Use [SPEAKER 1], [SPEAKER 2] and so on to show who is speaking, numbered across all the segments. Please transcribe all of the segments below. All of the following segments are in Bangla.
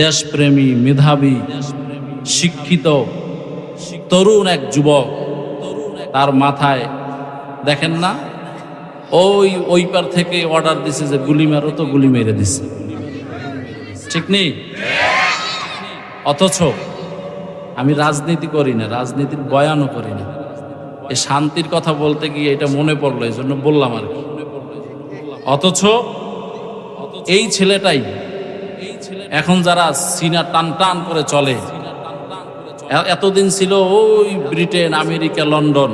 [SPEAKER 1] দেশপ্রেমী মেধাবী, শিক্ষিত, তরুণ এক যুবক। তার মাথায়, দেখেন না, ওই ওই পার থেকে অর্ডার দিছে যে গুলি মারো তো গুলি মেরে দিছে। ঠিক নেই? অথচ আমি রাজনীতি করি না, রাজনীতির বয়ানও করি না। এই শান্তির কথা বলতে গিয়ে এটা মনে পড়ল এই জন্য বললাম আর কি। অথচ এই ছেলেটাই এখন যারা সিনা টান টান করে চলে এতদিন ছিল ওই ব্রিটেন, আমেরিকা, লন্ডন।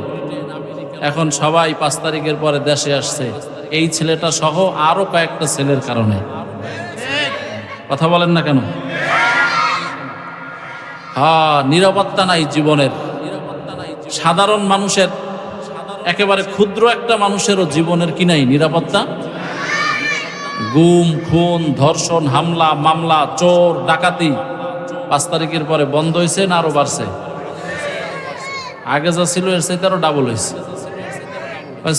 [SPEAKER 1] এখন সবাই পাঁচ তারিখের পরে দেশে আসছে। এই ছেলেটা সহ আরও কয়েকটা ছেলের কারণে। কথা বলেন না কেন? হ্যাঁ নিরাপত্তা নাই জীবনের। সাধারণ মানুষের, একেবারে ক্ষুদ্র একটা মানুষেরও জীবনের কি নাই নিরাপত্তা? গুম, খুন, ধর্ষণ, হামলা, মামলা, চোর, ডাকাতি পাঁচ তারিখের পরে বন্ধ হয়েছে না আরও বাড়ছে? আগে যা ছিল এর সাথে আরও ডাবল হয়েছে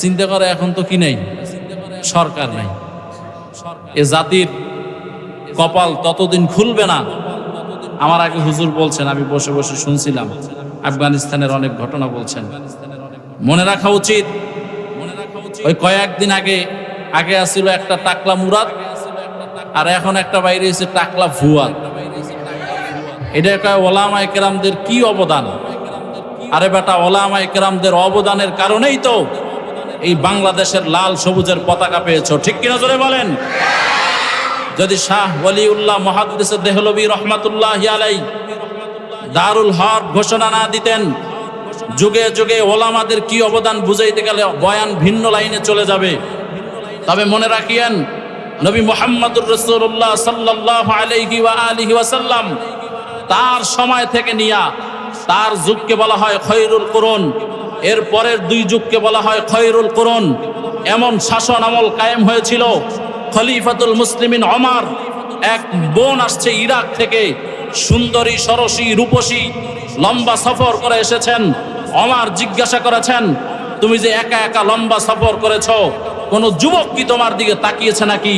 [SPEAKER 1] চিন্তা করে এখন তো কি নেই? সরকার নাই। এ জাতির কপাল ততদিন খুলবে না। আমার আগে হুজুর বলছেন, আমি বসে বসে শুনছিলাম। আফগানিস্তানের অনেক ঘটনা বলছেন। মনে রাখা উচিত, ওই কয়েকদিন আগে আগে আসছিল একটা টাকলা মুরাদ, আর এখন একটা বাইরে এসে টাকলা ফুয়াদ এটা কয় ওলামা একরামদের কি অবদান? আরে বেটা ওলামা একরামদের অবদানের কারণেই তো এই বাংলাদেশের লাল সবুজের পতাকা পেয়েছ। ঠিক কিনা জোরে বলেন? যদি শাহ ওলিউল্লাহ মহাদিস দেহলবী রহমাতুল্লাহ আলাই দারুল হক ঘোষণা না দিতেন, যুগে যুগে ওলামাদের কি অবদান বুঝাইতে গেলে বয়ান ভিন্ন লাইনে চলে যাবে। তবে মনে রাখিয়েন, নবী মোহাম্মদুর রসুল্লাহ সাল্লাহ আলাইহি ওয়া আলিহি ওয়াসাল্লাম তার সময় থেকে নিয়া তার যুগকে বলা হয় খৈরুল করুন, এর পরের দুই যুগকে বলা হয় খৈরুল করুন। এমন শাসন আমল কায়েম হয়েছিল, খলিফাতুল মুসলিমিন অমার এক বোন আসছে ইরাক থেকে, সুন্দরী, সরসী, রূপসী, লম্বা সফর করে এসেছেন। অমার জিজ্ঞাসা করেছেন, তুমি যে একা একা লম্বা সফর করেছ কোন যুবক কি তোমার দিকে তাকিয়েছে নাকি?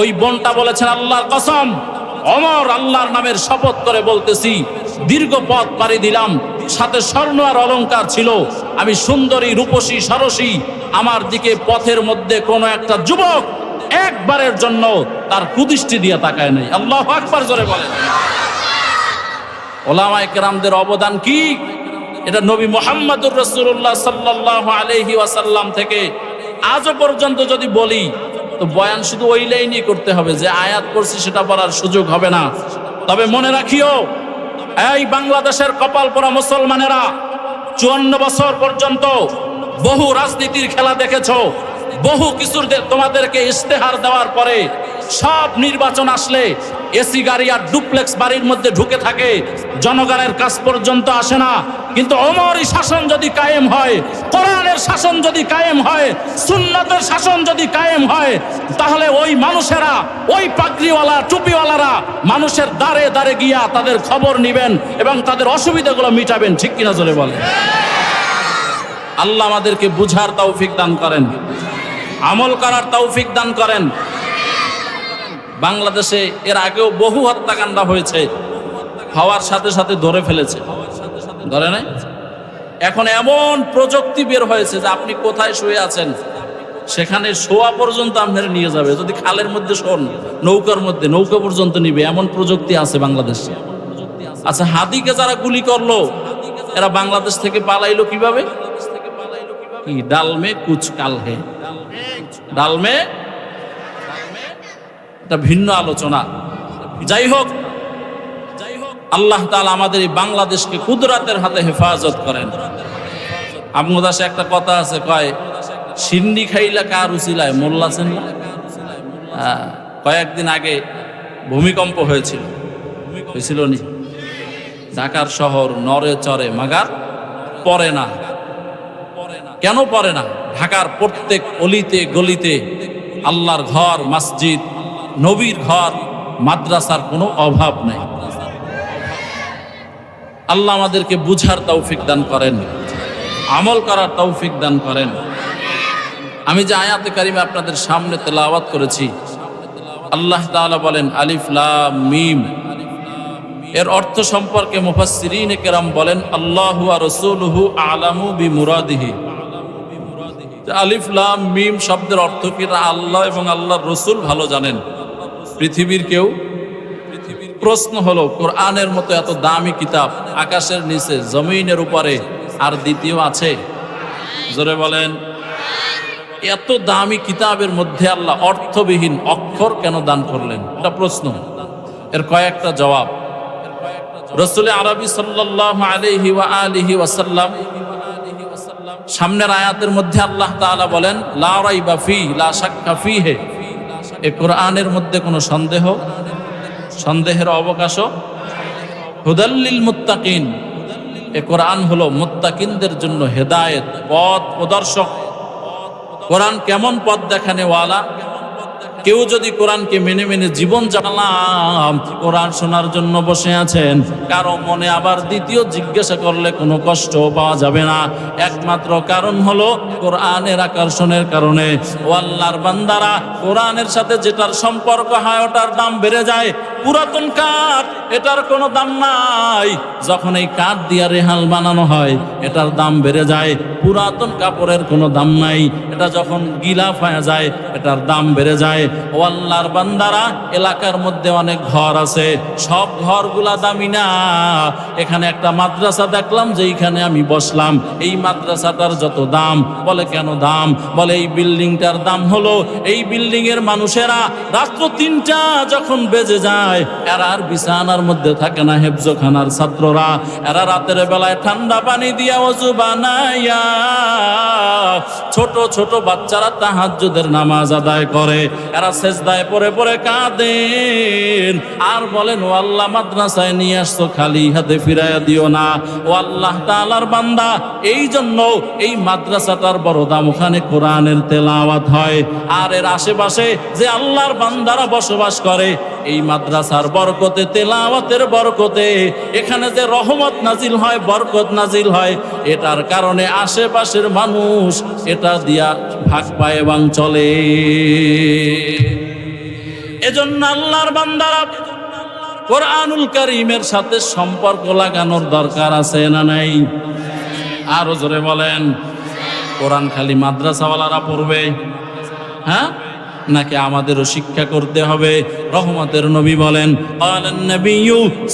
[SPEAKER 1] ওই বোনটা বলেছেন, আল্লাহর কসম, অমর আল্লাহর নামের শপথ করে বলতেছি, দীর্ঘ পথ পাড়ি দিলাম, সাথে স্বর্ণ আর অলংকার ছিল, আমি সুন্দরী, রূপসী, সরসী, আমার দিকে পথের মধ্যে কোনো একটা যুবক একবারের জন্য তার কুদৃষ্টি দিয়ে তাকায় নাই। আল্লাহ আকবার জোরে বলেন। ওলামা একরামদের অবদান কি? এটা নবী মোহাম্মদুর রসুল্লাহ সাল্লাহ আলহি ওয়াসাল্লাম থেকে আজও পর্যন্ত যদি বলি, তো বয়ান শুধু ওই লাইনই করতে হবে যে আয়াত করছি সেটা বলার সুযোগ হবে না। তবে মনে রাখিও, এই বাংলাদেশের কপাল পরা মুসলমানেরা চুয়ান্ন বছর পর্যন্ত বহু রাজনীতির খেলা দেখেছ, বহু কিছুর তোমাদেরকে ইস্তেহার দেওয়ার পরে সব নির্বাচন আসলে এসি গাড়ি আর ডুপ্লেক্স বাড়ির মধ্যে ঢুকে থাকে। জনগণের কাছ পর্যন্ত আসে না। কিন্তু অমরই শাসন যদি কায়েম হয়, কোরআনের শাসন যদি কায়েম হয়, সুন্নতের শাসন যদি কায়েম হয়, তাহলে ওই মানুষেরা, ওই পাগড়িওয়ালা, টুপিওয়ালারা মানুষের দ্বারে দ্বারে গিয়া তাদের খবর নিবেন এবং তাদের অসুবিধাগুলো মিটাবেন। ঠিক কিনা জোরে বলে আল্লাহ আমাদেরকে বুঝার তৌফিক দান করেন। আমল করার তৌফিক দান করেন। বাংলাদেশে এর আগেও বহু হত্যাকাণ্ড হয়েছে, হওয়ার সাথে সাথে ধরে ফেলেছে। ধরে নাই? এখন এমন প্রযুক্তি বের হয়েছে যে আপনি কোথায় শুয়ে আছেন, সেখানে শোয়া পর্যন্ত আপনারা নিয়ে যাবে। যদি খালের মধ্যে শোন, নৌকার মধ্যে, নৌকা পর্যন্ত নিবে, এমন প্রযুক্তি আছে বাংলাদেশে। আচ্ছা হাদিকে যারা গুলি করল, এরা বাংলাদেশ থেকে পালাইলো কীভাবে? কি, ডালমে কুচ কাল হে। ডালমে এটা ভিন্ন আলোচনা। যাই হোক যাই হোক আল্লাহ তাআলা আমাদের এই বাংলাদেশকে কুদরাতের হাতে হেফাজত করেন। আমদাসে একটা কথা আছে কয় সিন্নি খাইলা কার উচিলায় মোল্লাছেন না হ্যাঁ, কয়েকদিন আগে ভূমিকম্প হয়েছিল। হয়েছিল নি? ঢাকার শহর নরে চরে মাগার পরে না। কেন পড়ে না? ঢাকার প্রত্যেক অলিতে গলিতে আল্লাহর ঘর মসজিদ নবীর ঘর, মাদ্রাসার কোনো অভাব নেই। আল্লাহ আমাদেরকে বুঝার তৌফিক দান করেন, আমল করার তৌফিক দান করেন। আমি যে আয়াতে কারিমে আপনাদের সামনে তেলাওয়াত করেছি, আল্লাহ তাআলা বলেন, আলিফ লাম মিম। এর অর্থ সম্পর্কে মুফাসসিরিন কেরাম বলেন, আল্লাহু রসুলহু আলামু বি মুরাদিহি আলিফ লাম মিম শব্দের অর্থ কি? আল্লাহ এবং আল্লাহর রসুল ভালো জানেন। পৃথিবীর কেউ? প্রশ্ন হলো, কোরআনের মতো এত দামি কিতাব আকাশের নিচে, জমিনের উপরে আর দ্বিতীয় আছে? জোরে বলেন। এত দামি কিতাবের মধ্যে আল্লাহ অর্থবিহীন অক্ষর কেন দান করলেন? এটা প্রশ্ন। এর কয়েকটা জবাব। রসুল আরবি সাল্লাহ ওয়া আলিহি ওয়াসাল্লাম সামনের আয়াতের মধ্যে আল্লাহ তাআলা বলেন, লা রাইবা ফি, লা শাক্কা এ কোরআনের মধ্যে কোনো সন্দেহ? সন্দেহের অবকাশও? হুদাল্লিল মুত্তাকিন। এ কোরআন হলো মুত্তাকিনদের জন্য হেদায়েত, পথ প্রদর্শক। কোরআন কেমন পথ দেখানে ওয়ালা কেউ যদি কোরআনকে মেনে মেনে জীবন জানালাম কোরআন শোনার জন্য বসে আছেন? কারও মনে আবার দ্বিতীয় জিজ্ঞাসা করলে কোনো কষ্ট পাওয়া যাবে না। একমাত্র কারণ হলো কোরআনের আকর্ষণের কারণে। ও আল্লাহর বান্দারা, কোরআনের সাথে যেটার সম্পর্ক হয়, ওটার দাম বেড়ে যায়। পুরাতন কাঠ, এটার কোনো দাম নাই। যখন এই কাঠ দিয়ে রেহাল বানানো হয়, এটার দাম বেড়ে যায়। পুরাতন কাপড়ের কোনো দাম নাই। এটা যখন গিলাফ হয়ে যায়, এটার দাম বেড়ে যায়। ও আল্লাহর বান্দারা, এলাকার মধ্যে অনেক ঘর আছে। সব ঘরগুলা দামি না। এখানে একটা মাদ্রাসা দেখলাম যে এইখানে আমি বসলাম। এই মাদ্রাসাটার যত দাম, বলে কেন দাম? বলে এই বিল্ডিংটার দাম হলো, এই বিল্ডিং এর মানুষেরা রাত্র তিনটা যখন বেজে যায়, এরা আর বিছানার মধ্যে থাকে না, হেফজোখানার ছাত্ররা। এরা রাতের বেলায় ঠান্ডা পানি দিয়া অজু বানাইয়া ছোট ছোট বাচ্চারা তাহাজ্জুদের নামাজ আদায় করে। এরা সেজদায় পরে পরে কাঁদেন আর বলেন, ও আল্লাহ, মাদ্রাসায় নিয়ে আসতো খালি হাতে ফিরাইয়া দিও না। ও আল্লাহ তাআলার বান্দা এই জন্য এই মাদ্রাসাটার বড় দাম, ওখানে কোরআনের তেলাওয়াত হয়। আর এর আশেপাশে যে আল্লাহর বান্দারা বসবাস করে এই মাদ্রাসার বরকতে, তেলাওয়াতের বরকতে, এখানে যে রহমত নাজিল হয়, বরকত নাজিল হয়, এটার কারণে আশেপাশের মানুষ এটা দিয়া ভাগ পায় এবং চলে। এজন্য আল্লাহর বান্দারা কোরআনুল করিমের সাথে সম্পর্ক লাগানোর দরকার আছে না নাই? আরও জোরে বলেন, কোরআন খালি মাদ্রাসাওয়ালারা পড়বে হ্যাঁ? নাকি আমাদেরও শিক্ষা করতে হবে রহমতের নবী বলেন قالن النبي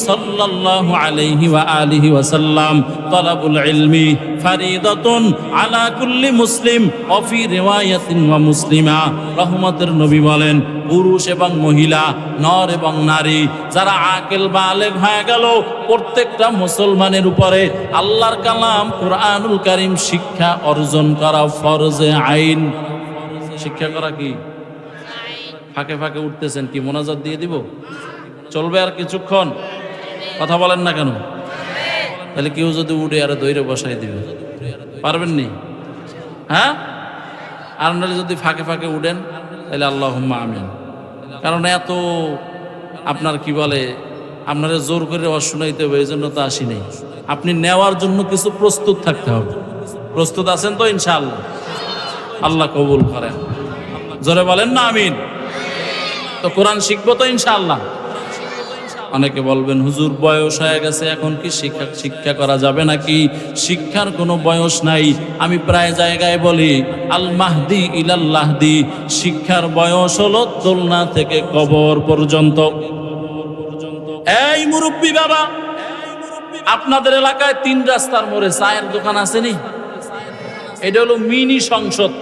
[SPEAKER 1] صلى الله عليه وآله وسلم طلب العلم فريضة على كل مسلم وفي رواية ومسلمة রহমতের নবী বলেন পুরুষ এবং মহিলা নর এবং নারী যারা আকেল বালেগ হয়ে গেল প্রত্যেকটা মুসলমানের উপরে আল্লাহর কালাম কোরআনুল কারীম শিক্ষা অর্জন করা ফরজে আইন শিক্ষা করা কি ফাঁকে ফাঁকে উঠতেছেন, কি মোনাজাত দিয়ে দিব? চলবে আর কিছুক্ষণ? কথা বলেন না কেন? তাহলে কেউ যদি উঠে আর দৈরে বসাই দিবে। পারবেন নি? হ্যাঁ? আর নাহলে যদি ফাঁকে ফাঁকে উঠেন, তাহলে আল্লাহ আমিন। কারণ এত আপনার কি বলে, আপনারা জোর করে অশুনাইতে হবে এই জন্য তো আসি নাই। আপনি নেওয়ার জন্য কিছু প্রস্তুত থাকতে হবে। প্রস্তুত আছেন তো ইনশাআল্লাহ? আল্লাহ কবুল করেন। জোরে বলেন না আমিন। তো কোরআন শিখব তো ইনশাআল্লাহ। অনেকে বলবেন, হুজুর, বয়স হয়ে গেছে, এখন কি শিক্ষা শিক্ষা করা যাবে নাকি? শিক্ষার কোনো বয়স নাই। আমি প্রায় জায়গায় বলি আল মাহদি ইলাল্লাহদি, শিক্ষার বয়স হলো দোলনা থেকে কবর পর্যন্ত। এই মুরব্বী বাবা, আপনাদের এলাকায় তিন রাস্তার মোড়ে চায়ের দোকান আসেনি? এটা হলো মিনি সংসদ।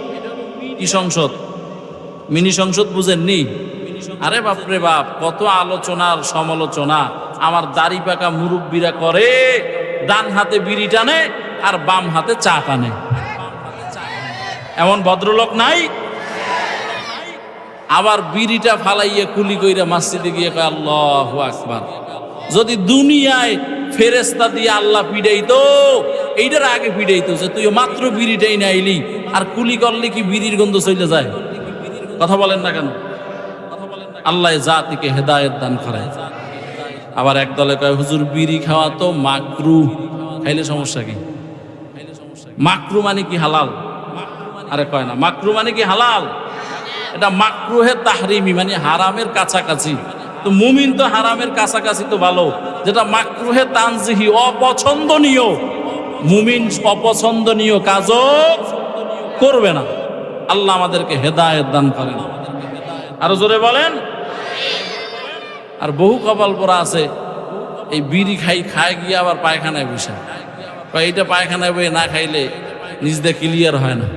[SPEAKER 1] কি সংসদ? মিনি সংসদ বুঝেননি? আরে বাপরে বাপ, কত আলোচনার সমালোচনা। আমার দাড়ি পাকা মুরব্বীরা করে, ডান হাতে বিড়ি টানে আর বাম হাতে চা টানে। এমন ভদ্রলোক নাই? আবার বিড়িটা ফালাইয়া কুলি কইরা মসজিদে গিয়ে কয়, আল্লাহ আকবার। যদি দুনিয়ায় ফেরেস্তা দিয়ে আল্লাহ পিড়াইতো, এইটার আগে পিড়াইতো যে তুই মাত্র বিড়িটাই নাইলি, আর কুলি করলে কি বিড়ির গন্ধ চলে যায়? কথা বলেন না কেন? আল্লাহ জাতিকে হেদায়েত দান করে আবার এক দলে কয়, হুজুর, বিড়ি খাওয়া তো মাকরু। খাইলে সমস্যা কি? মাকরু মানে কি হালাল? আরে কয় না, মাকরু মানে কি হালাল? এটা মাকরুহে তাহরিমি মানে হারামের কাছাকাছি। তো মুমিন তো হারামের কাছাকাছি তো ভালো। যেটা মাকরুহে তানজিহি, অপছন্দনীয়। মুমিন অপছন্দনীয় কাজও করবে না। আল্লাহ আমাদেরকে হেদায়েত দান করেন। আরও জোরে বলেন আর বহু কপাল পরা আছে, এই বিড়ি খাই, খায় গিয়ে আবার পায়খানায় বসে। এইটা পায়খানায় বই না খাইলে নিজদের ক্লিয়ার হয় না।